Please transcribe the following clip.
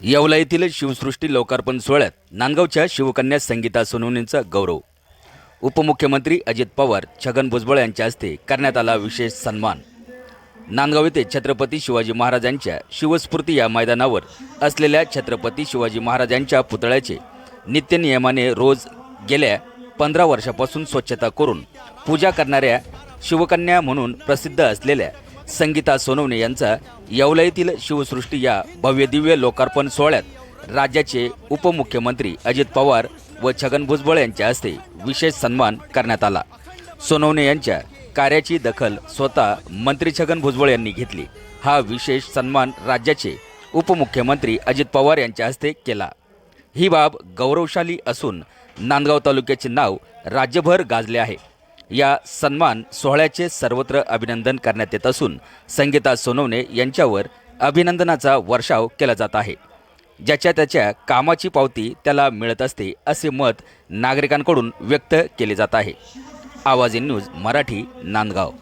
येवला येथील शिवसृष्टी लोकार्पण सोहळ्यात नांदगावच्या शिवकन्या संगीता सोनवणींचा गौरव. उपमुख्यमंत्री अजित पवार छगन भुजबळ यांच्या हस्ते करण्यात आला विशेष सन्मान. नांदगाव येथे छत्रपती शिवाजी महाराजांच्या शिवस्फूर्ती या मैदानावर असलेल्या छत्रपती शिवाजी महाराजांच्या पुतळ्याचे नित्यनियमाने रोज गेल्या पंधरा वर्षापासून स्वच्छता करून पूजा करणाऱ्या शिवकन्या म्हणून प्रसिद्ध असलेल्या संगीता सोनवणे यांचा येवलईतील शिवसृष्टी या भव्यदिव्य लोकार्पण सोहळ्यात राज्याचे उपमुख्यमंत्री अजित पवार व छगन भुजबळ यांच्या हस्ते विशेष सन्मान करण्यात आला. सोनवणे यांच्या कार्याची दखल स्वतः मंत्री छगन भुजबळ यांनी घेतली. हा विशेष सन्मान राज्याचे उपमुख्यमंत्री अजित पवार यांच्या हस्ते केला. ही बाब गौरवशाली असून नांदगाव तालुक्याचे नाव राज्यभर गाजले आहे. या सन्मान सोहळ्याचे सर्वत्र अभिनंदन करण्यात येत असून संगीता सोनवणे यांच्यावर अभिनंदनाचा वर्षाव केला जात आहे. ज्याच्या त्याच्या कामाची पावती त्याला मिळत असते असे मत नागरिकांकडून व्यक्त केले जात आहे. आवाज इन न्यूज मराठी नांदगाव.